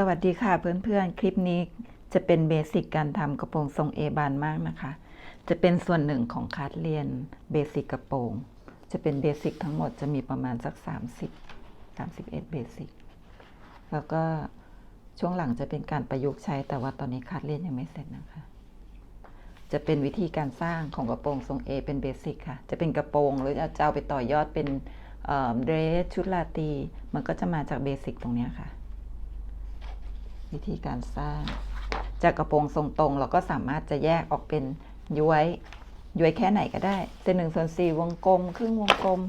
สวัสดีค่ะเพื่อนๆ คลิปนี้จะเป็นเบสิกการทำกระโปรงทรงเอบานมากนะคะ จะเป็นส่วนหนึ่งของคัดเรียนเบสิกกระโปรง จะเป็นเบสิกทั้งหมดจะมีประมาณสัก 30 31เบสิกแล้วก็ช่วงหลังจะเป็นการประยุกต์ใช้แต่ว่าตอนนี้คัดเรียนยังไม่เสร็จนะคะ จะเป็นวิธีการสร้างของกระโปรงทรงเอเป็นเบสิกค่ะ จะเป็นกระโปรงหรือจะเอาไปต่อยอดเป็นเดรสชุดลาตรีมันก็จะมาจากเบสิกตรงนี้ค่ะ วิธีการสร้าง จากกระโปรงทรงตรงเราก็สามารถจะแยกออกเป็นย้วยย้วยแค่ไหนก็ได้เส้นหนึ่งส่วนสี่วงกลม ครึ่งวงกลม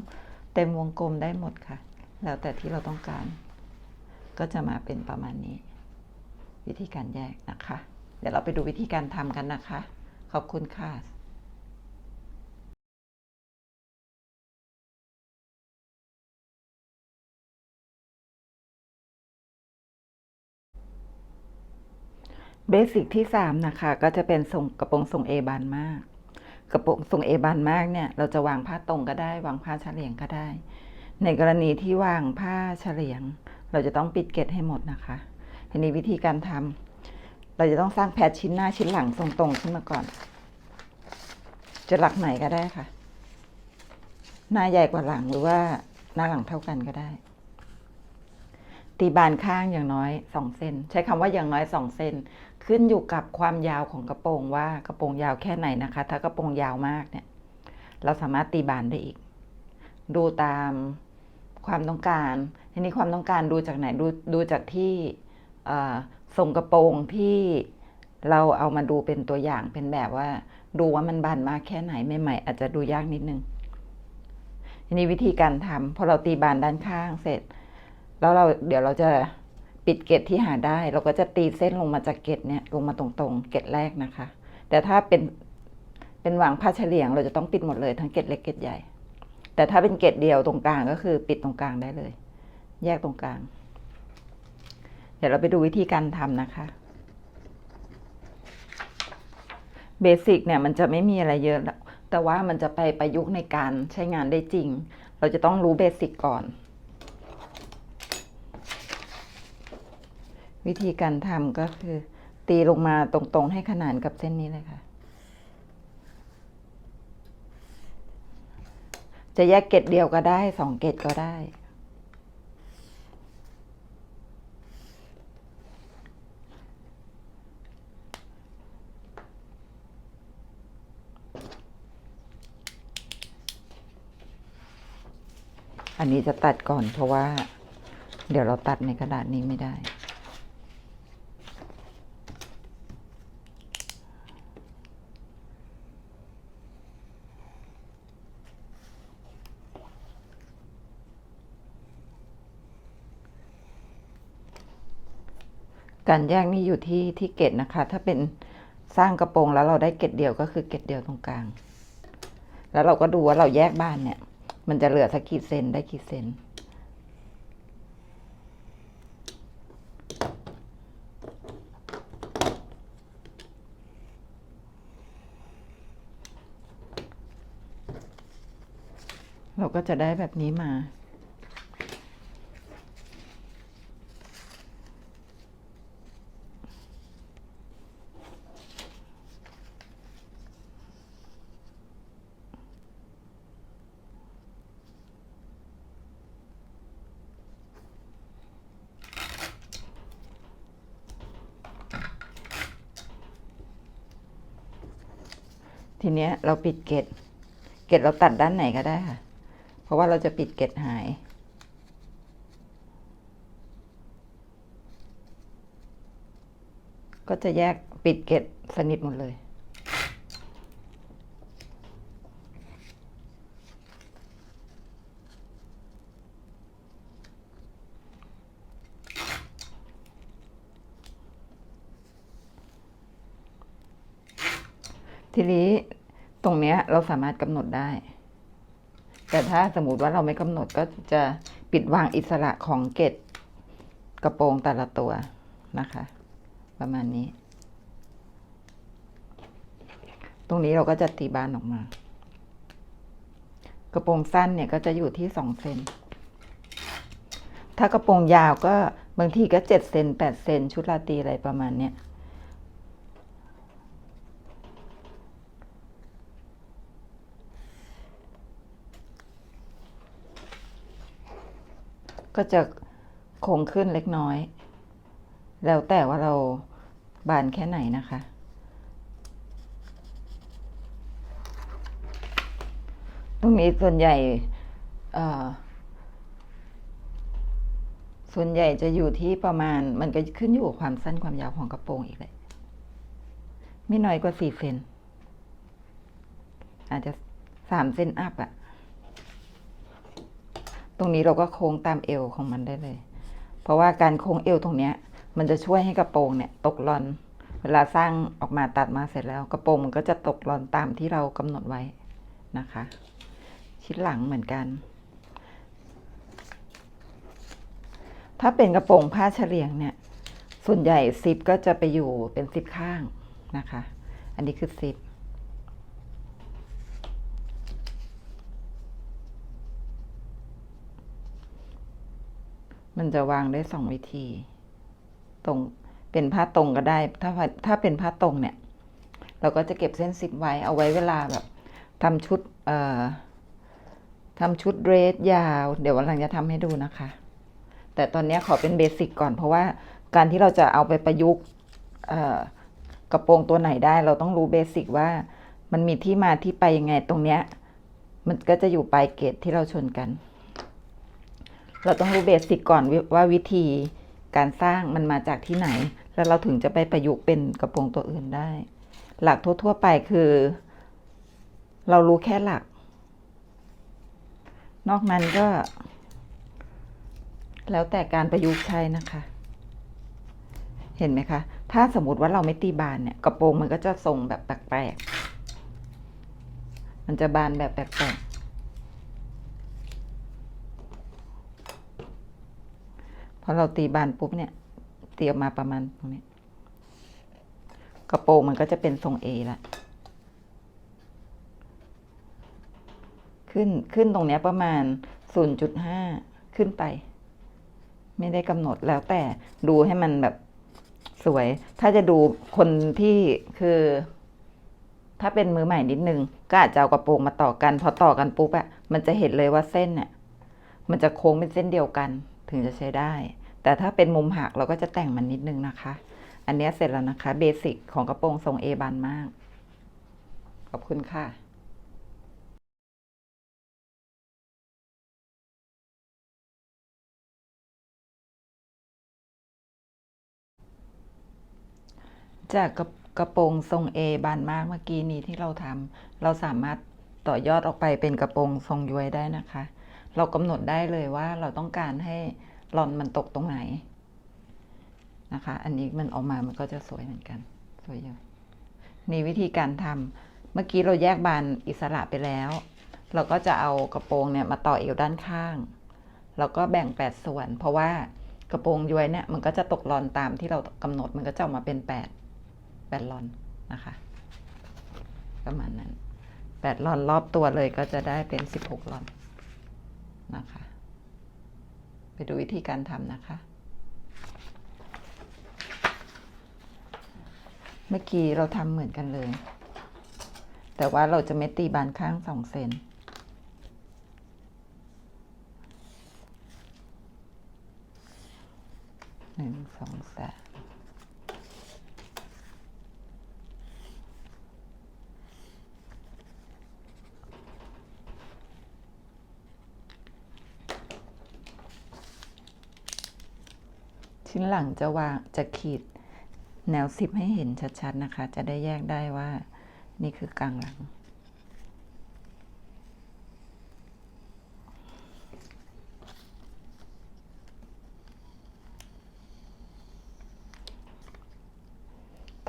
เต็มวงกลมได้หมดค่ะ แล้วแต่ที่เราต้องการ ก็จะมาเป็นประมาณนี้ วิธีการแยกนะคะ เดี๋ยวเราไปดูวิธีการทำกันนะคะ ขอบคุณค่ะ เบสิกที่ 3 นะคะ ก็จะเป็นทรงกระโปรงทรงเอบานมาก กระโปรงทรงเอบานมากเนี่ย เราจะวางผ้าตรงก็ได้ วางผ้าเฉลียงก็ได้ ในกรณีที่วางผ้าเฉลียง เราจะต้องปิดเกล็ดให้หมดนะคะทีนี้วิธีการทำเราจะต้องสร้างแพทชิ้นหน้าชิ้นหลังทรงตรงขึ้นมาก่อน จะหลักไหนก็ได้ค่ะ หน้าใหญ่กว่าหลังหรือว่าหน้าหลังเท่ากันก็ได้ ตีบานข้างอย่างน้อยสองเซนใช้คำว่าอย่างน้อยสองเซน ขึ้นอยู่กับความยาวของกระโปรงว่ากระโปรงยาวแค่ไหนนะคะ ถ้ากระโปรงยาวมากเนี่ย เราสามารถตีบานได้อีก ดูตามความต้องการทีนี้ความต้องการดูจากไหนดูดูจากที่เอ่งกระโปรงที่เราเอามาดูเป็นตัวอย่างเป็นแบบว่า ดูว่ามันบานมากแค่ไหนใหม่ๆอาจจะดูยากนิดนึงทีนี้วิธีการทำพอเราตีบานด้านข้างเสร็จ แล้วเราเดี๋ยวเราจะ ปิดเกล็ดที่หาได้ เราก็จะตีเส้นลงมาจากเกล็ดเนี่ยลงมาตรงๆ เกล็ดแรกนะคะ แต่ถ้าเป็นเป็นหวางผ้าเฉลียง เราจะต้องปิดหมดเลยทั้งเกล็ดเล็กเกล็ดใหญ่ แต่ถ้าเป็นเกล็ดเดียวตรงกลางก็คือปิดตรงกลางได้เลย แยกตรงกลาง เดี๋ยวเราไปดูวิธีการทำนะคะเบสิกเนี่ยมันจะไม่มีอะไรเยอะแต่ว่ามันจะไปประยุกต์ในการใช้งานได้จริง เราจะต้องรู้เบสิกก่อน วิธีการทำก็คือ ตีลงมาตรงๆให้ขนานกับเส้นนี้เลยค่ะ จะแยกเกตเดียวก็ได้สองเกตก็ได้อันนี้จะตัดก่อนเพราะว่า เดี๋ยวเราตัดในกระดาษนี้ไม่ได้ การแยกนี่อยู่ที่ที่เกตนะคะ ถ้าเป็นสร้างกระโปรงแล้วเราได้เกตเดียวก็คือเกตเดียวตรงกลาง แล้วเราก็ดูว่าเราแยกบ้านเนี่ย มันจะเหลือสักกี่เซนได้กี่เซนเราก็จะได้แบบนี้มา ทีเนี้ยเราปิดเกตเกตเราตัดด้านไหนก็ได้ค่ะ เพราะว่าเราจะปิดเกตหาย ก็จะแยกปิดเกตสนิทหมดเลยทีนี้ รงเนี้ยเราสามารถกำหนดได้ แต่ถ้าสมมติว่าเราไม่กำหนดก็จะปิดวางอิสระของเกตกระโปรงแต่ละตัวนะคะ ประมาณนี้ ตรงนี้เราก็จะตีบานออกมา กระโปรงสั้นเนี่ยก็จะอยู่ที่สองเซนถ้ากระโปรงยาวก็บางทีก็เจ็ดเซนแปดเซนชุดราตรีอะไรประมาณเนี้ย ก็จะโค้งขึ้นเล็กน้อย แล้วแต่ว่าเราบานแค่ไหนนะคะ ตรงนี้ส่วนใหญ่ส่วนใหญ่จะอยู่ที่ประมาณมันก็ขึ้นอยู่กับความสั้นความยาวของกระโปรงอีกเลยไม่น้อยกว่าสี่เซนอาจจะสามเซนอัพอะ ตรงนี้เราก็โค้งตามเอวของมันได้เลย เพราะว่าการโค้งเอวตรงเนี้ย มันจะช่วยให้กระโปรงเนี่ยตกหลอน เวลาสร้างออกมาตัดมาเสร็จแล้ว กระโปรงมันก็จะตกหลอนตามที่เรากำหนดไว้นะคะ ชิดหลังเหมือนกัน ถ้าเป็นกระโปรงผ้าเฉลียงเนี่ย ส่วนใหญ่ซิปก็จะไปอยู่เป็นซิปข้างนะคะ อันนี้คือซิป มันจะวางได้สองวิธี ตรงเป็นผ้าตรงก็ได้ ถ้าถ้าเป็นผ้าตรงเนี่ย เราก็จะเก็บเส้นซิปไว้เอาไว้เวลาแบบทำชุดเอ่อทำชุดเรสยาว เดี๋ยววันหลังจะทำให้ดูนะคะ แต่ตอนนี้ขอเป็นเบสิกก่อนเพราะว่าการที่เราจะเอาไปประยุกต์เอ่อกระโปรงตัวไหนได้ เราต้องรู้เบสิกว่า มันมีที่มาที่ไปยังไงตรงเนี้ย มันก็จะอยู่ปลายเกตที่เราชนกัน เราต้องรู้เบสิกก่อนว่าวิธีการสร้างมันมาจากที่ไหน แล้วเราถึงจะไปประยุกต์เป็นกระโปรงตัวอื่นได้ หลักทั่ว ๆ ไปคือ เรารู้แค่หลัก นอกนั้นก็ แล้วแต่การประยุกต์ใช้นะคะ เห็นไหมคะ ถ้าสมมติว่าเราไม่ตีบานเนี่ย กระโปรงมันก็จะทรงแบบแปลกๆมันจะบานแบบแปลกๆ พ อเราตีบานปุ๊บเนี่ยตีออกมาประมาณตรงนี้ กระโปรงมันก็จะเป็นทรงเอละขึ้นขึ้นตรงเนี้ยประมาณ 0.5 ขึ้นไป ไม่ได้กำหนดแล้วแต่ดูให้มันแบบสวย ถ้าจะดูคนที่คือ ถ้าเป็นมือใหม่นิดนึง ก็อาจจะเอากระโปรงมาต่อกัน พอต่อกันปุ๊บอะมันจะเห็นเลยว่าเส้นเนี่ยมันจะโค้งเป็นเส้นเดียวกัน ถึงจะใช้ได้ แต่ถ้าเป็นมุมหักเราก็จะแต่งมันนิดนึงนะคะ อันนี้เสร็จแล้วนะคะเบสิกของกระโปรงทรงเอบานมาก ขอบคุณค่ะจากกระกระโปรงทรงเอบานมากเมื่อกี้นี้ที่เราทำเราสามารถต่อยอดออกไปเป็นกระโปรงทรงย้วยได้นะคะ เรากำหนดได้เลยว่าเราต้องการให้ รอนมันตกตรงไหนนะคะ อันนี้มันออกมามันก็จะสวยเหมือนกัน สวยอยู่นี่วิธีการทำเมื่อกี้เราแยกบานอิสระไปแล้ว เราก็จะเอากระโปรงเนี่ยมาต่อเอวด้านข้าง แล้วก็แบ่งแปดส่วน เพราะว่ากระโปรงย้วยเนี่ยมันก็จะตกรอนตามที่เรากำหนดมันก็จะออกมาเป็นแปดแปดลอนนะคะประมาณนั้นแปดลอนรอบตัวเลยก็จะได้เป็นสิบหกลอนนะคะ ไปดูวิธีการทำนะคะ เมื่อกี้เราทำเหมือนกันเลย แต่ว่าเราจะไม่ตีบานข้างสองเซนหนึ่งสองสาม ชิ้นหลังจะวางจะขีดแนวซิปให้เห็นชัดๆนะคะ จะได้แยกได้ว่านี่คือกลางหลัง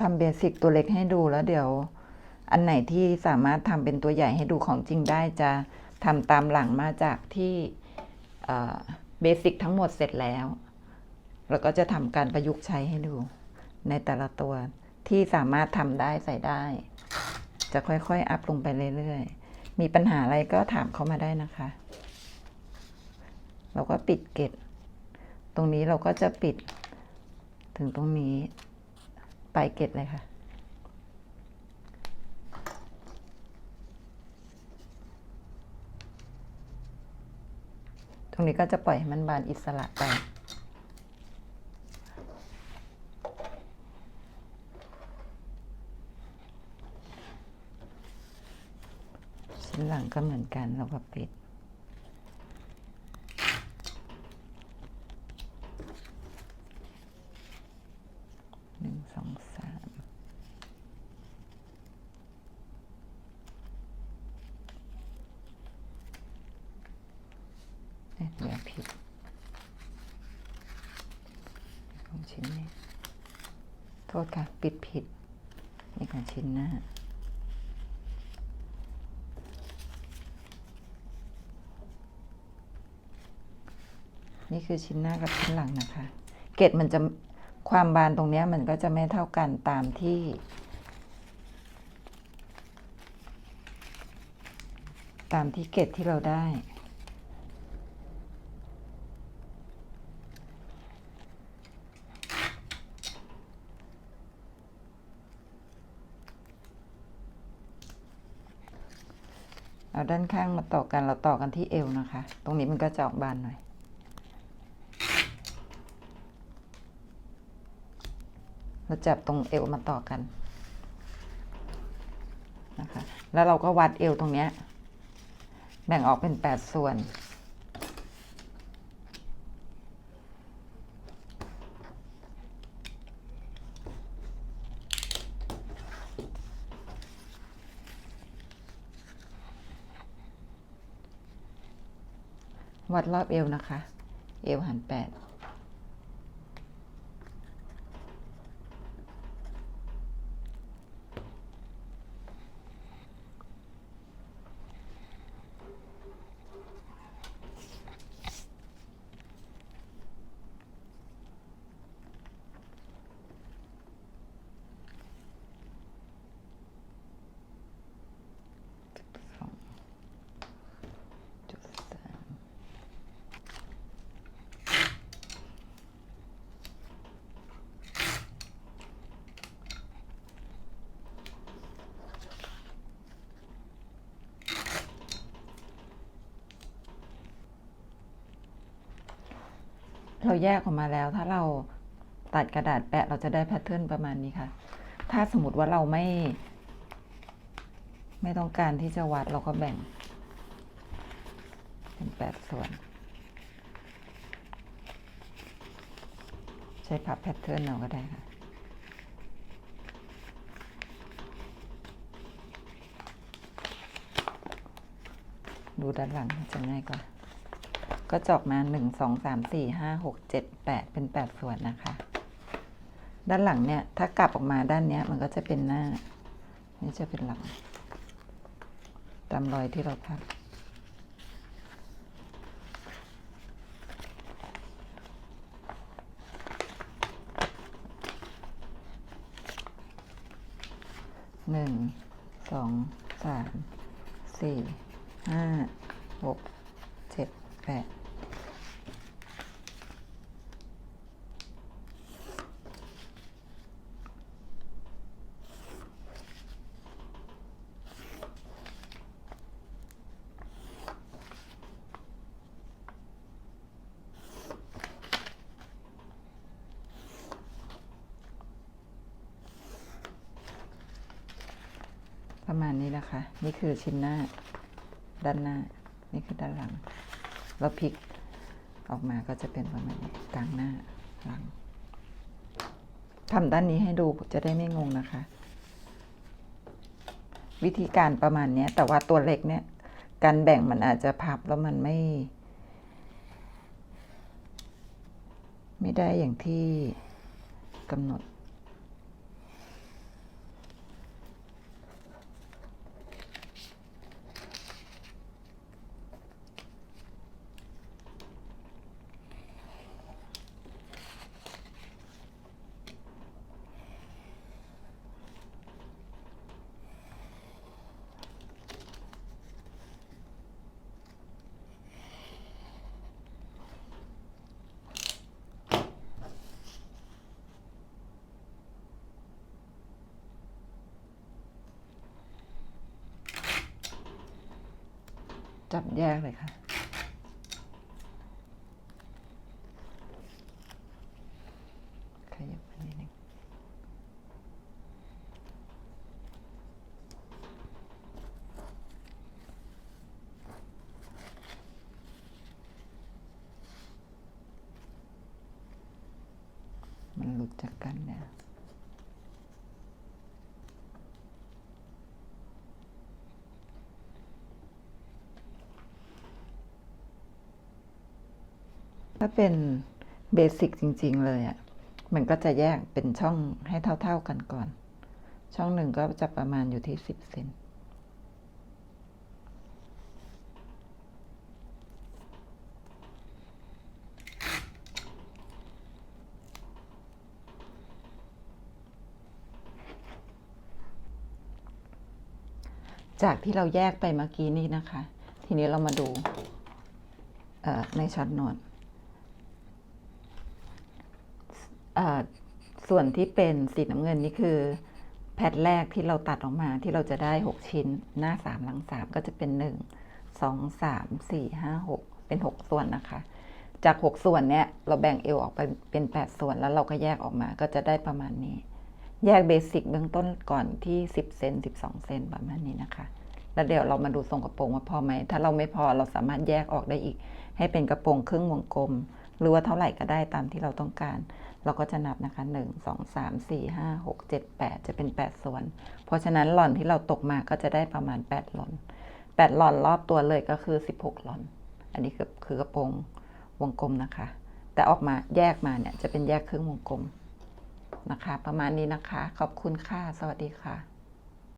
ทำเบสิกตัวเล็กให้ดูแล้วเดี๋ยว อันไหนที่สามารถทำเป็นตัวใหญ่ให้ดูของจริงได้จะทำตามหลังมาจากที่เบสิกทั้งหมดเสร็จแล้ว แล้วก็จะทำการประยุกต์ใช้ให้ดูในแต่ละตัวที่สามารถทำได้ใส่ได้ จะค่อยๆ อัพลงไปเรื่อยๆ มีปัญหาอะไรก็ถามเขามาได้นะคะ เราก็ปิดเกตตรงนี้เราก็จะปิดถึงตรงนี้ปลายเกล็ดเลยค่ะตรงนี้ก็จะปล่อยให้มันบานอิสระไป ชิ้นหลัง ก็เหมือนกันเราก็ปิด หนึ่งสองสามเอ๊ะเดี๋ยวผิดของชิ้นนี้ โทษค่ะ ปิดผิด นี่ของชิ้นหน้า นี่คือชิ้นหน้ากับชิ้นหลังนะคะ เกล็ดมันจะความบานตรงนี้มันก็จะไม่เท่ากันตามที่ ตามที่เกล็ดที่เราได้เอาด้านข้างมาต่อกันเราต่อกันที่เอวนะคะ ตรงนี้มันก็จะออกบานหน่อย เราจับตรงเอวมาต่อกันนะคะ แล้วเราก็วัดเอวตรงเนี้ยแบ่งออกเป็นแปดส่วน วัดรอบเอวนะคะ เอวหันแปด สองจุดสาม เราแยกออกมาแล้ว ถ้าเราตัดกระดาษแปะเราจะได้แพทเทิร์นประมาณนี้ค่ะ ถ้าสมมติว่าเราไม่ ไม่ต้องการที่จะวัดเราก็แบ่ง เป็นแปดส่วน ใช้พับแพทเทิร์นเราก็ได้ค่ะดูด้านหลังจะง่ายกว่า ก็จอกมาหนึ่งสองสามสี่ห้าหกเจ็ดแปดเป็นแปดส่วนนะคะ ด้านหลังเนี่ย ถ้ากลับออกมาด้านเนี้ย มันก็จะเป็นหน้า นี่จะเป็นหลัง ตามรอยที่เราพับหนึ่งสองสามสี่ห้าหกเจ็ดแปด ประมาณนี้นะคะ นี่คือชิ้นหน้า ด้านหน้า นี่คือด้านหลังแล้วพลิกออกมาก็จะเป็นประมาณนี้กลางหน้าหลังทำด้านนี้ให้ดูจะได้ไม่งงนะคะ วิธีการประมาณนี้แต่ว่าตัวเล็กเนี่ยการแบ่งมันอาจจะพับแล้วมันไม่ ไม่ได้อย่างที่กำหนด จับแยกเลยค่ะ ขยับมานิดนึงมันหลุดจากกันเนี่ย เป็นเบสิกจริง ๆ เลยอะ่ะ มันก็จะแยกเป็นช่องให้เท่า ๆกันก่อน ช่องหนึ่งก็จะประมาณอยู่ที่สิบเซนจากที่เราแยกไปเมื่อกี้นี้นะคะ ทีนี้เรามาดูในช็อตโนวด เอ่อ ส่วนที่เป็นสีน้ำเงินนี่คือ แพทแรกที่เราตัดออกมาที่เราจะได้ 6 ชิ้น หน้า 3 หลัง 3 ก็จะเป็น 1 2 3 4 5 6 เป็น 6 ส่วนนะคะ จาก 6 ส่วนเนี้ยเราแบ่งเอวออกไปเป็น 8 ส่วนแล้วเราก็แยกออกมาก็จะได้ประมาณนี้ แยกเบสิกเบื้องต้นก่อนที่ 10 เซน12 เซนประมาณนี้นะคะแล้วเดี๋ยวเรามาดูทรงกระโปรงว่าพอไหม ถ้าเราไม่พอเราสามารถแยกออกได้อีก ให้เป็นกระโปรงครึ่งวงกลม หรือว่าเท่าไหร่ก็ได้ตามที่เราต้องการ เราก็จะนับนะคะ 1 2 3 4 5 6 7 8 จะเป็น 8 ส่วน เพราะฉะนั้นหล่อนที่เราตกมาก็จะได้ประมาณ 8 หล่อน 8 หล่อนรอบตัวเลยก็คือ 16 หล่อน อันนี้คือคือกระโปรงวงกลมนะคะ แต่ออกมาแยกมาเนี่ยจะเป็นแยกครึ่งวงกลมนะคะ ประมาณนี้นะคะ ขอบคุณค่ะ สวัสดีค่ะ